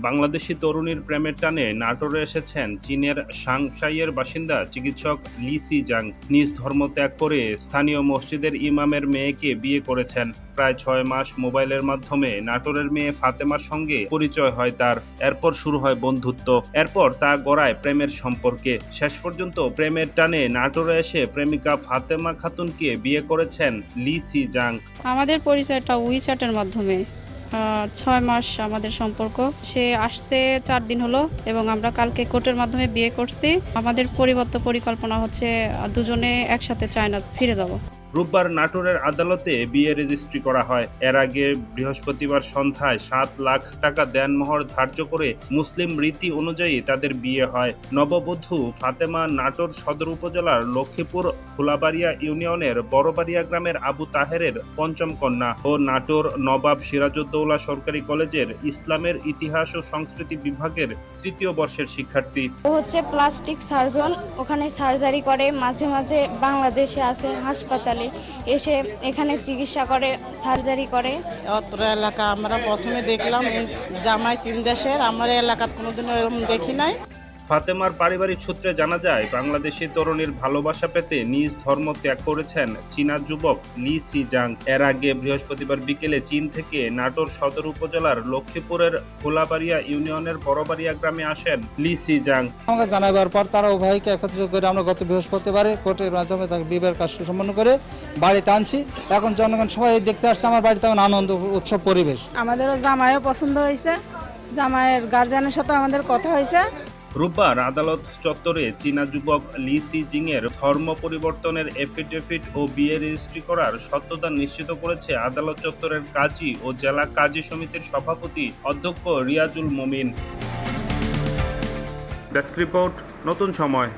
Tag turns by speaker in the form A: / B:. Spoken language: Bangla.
A: বাংলাদেশি তরুণীর প্রেমের টানে নাটোরে এসেছেন চীনের সাংসাইয়ের বাসিন্দা চিকিৎসক লিসি জাং। নিজ ধর্ম ত্যাগ করে স্থানীয় মসজিদের ইমামের মেয়েকে বিয়ে করেছেন। প্রায় ছয় মাস মোবাইলের মাধ্যমে নাটোরের মেয়ে ফাতেমার সঙ্গে পরিচয় হয় তার। এরপর শুরু হয় বন্ধুত্ব। এরপর তা গড়ায় প্রেমের সম্পর্কে। শেষ পর্যন্ত প্রেমের টানে নাটোরে এসে প্রেমিকা ফাতেমা খাতুনকে বিয়ে করেছেন লিসি জাং।
B: আমাদের পরিচয়টা উইচ্যাটের মাধ্যমে। ছয় মাস আমাদের সম্পর্ক। সে আসছে চার দিন হলো এবং আমরা কালকে কোর্টের মাধ্যমে বিয়ে করছি। আমাদের পরিবর্ত পরিকল্পনা হচ্ছে দুজনে একসাথে চায়না ফিরে যাব।
A: রোববার নাটোরের আদালতে বিয়ে রেজিস্ট্রি করা হয়। এর আগে বৃহস্পতিবার সন্ধ্যায় সাত লাখ টাকা দেনমোহর ধার্য করে মুসলিম রীতি অনুযায়ী তাদের বিয়ে হয়। নববধূ ফাতেমা নাটোর সদর উপজেলার লক্ষ্মীপুর ফুলাবাড়িয়া ইউনিয়নের বড়বাড়িয়া গ্রামের আবু তাহেরের পঞ্চম কন্যা ও নাটোর নবাব সিরাজউদ্দৌলা সরকারি কলেজের ইসলামের ইতিহাস ও সংস্কৃতি বিভাগের তৃতীয় বর্ষের শিক্ষার্থী।
C: ও হচ্ছে প্লাস্টিক সার্জন, ওখানে সার্জারি করে, মাঝে মাঝে বাংলাদেশে আছে হাসপাতালে। এসে এখানে চিকিৎসা করে সার্জারি করে।
D: অত্র এলাকা আমরা প্রথমে দেখলাম জামাই চীন দেশের। আমার এলাকাত কোনোদিনও এরকম দেখি নাই।
A: ফাতেমার পারিবারিক সূত্রে জানা যায় বাংলাদেশি তরুণীর ভালোবাসা পেতে নিজ ধর্ম ত্যাগ করেছেন চীনা যুবক লি সি জাং এর আগে বৃহস্পতিবার বিকেলে চীন থেকে নাটোর সদর উপজেলার লক্ষ্মীপুরের খোলাবাড়িয়া ইউনিয়নের বড়বাড়িয়া গ্রামে আসেন লি সি জাং
E: আমাকে জানাবার পর তারা উভয়কে একত্রিত করে আমরা গত বৃহস্পতিবারে কোর্টের মাধ্যমে তাকে বিবাহের কাজ সুসম্পন্ন করে বাড়িতে আনছি। এখন জনগণ সবাই দেখতে আসছে আমার বাড়িতে এখন আনন্দ উৎসব পরিবেশ।
F: আমাদেরও জামাইও পছন্দ হয়েছে। জামাইয়ের গার্জিয়ানের সাথে আমাদের কথা হয়েছে।
A: রোববার আদালত চত্বরে চীনা যুবক লি সি জিং এর ধর্ম পরিবর্তনের এফিডেভিট ও বিয়ে রেজিস্ট্রি করার সত্যতা নিশ্চিত করেছে আদালত চত্বরের কাজী ও জেলা কাজী সমিতির সভাপতি অধ্যক্ষ রিয়াজুল মমিন। ডেস্ক রিপোর্ট, নতুন সময়।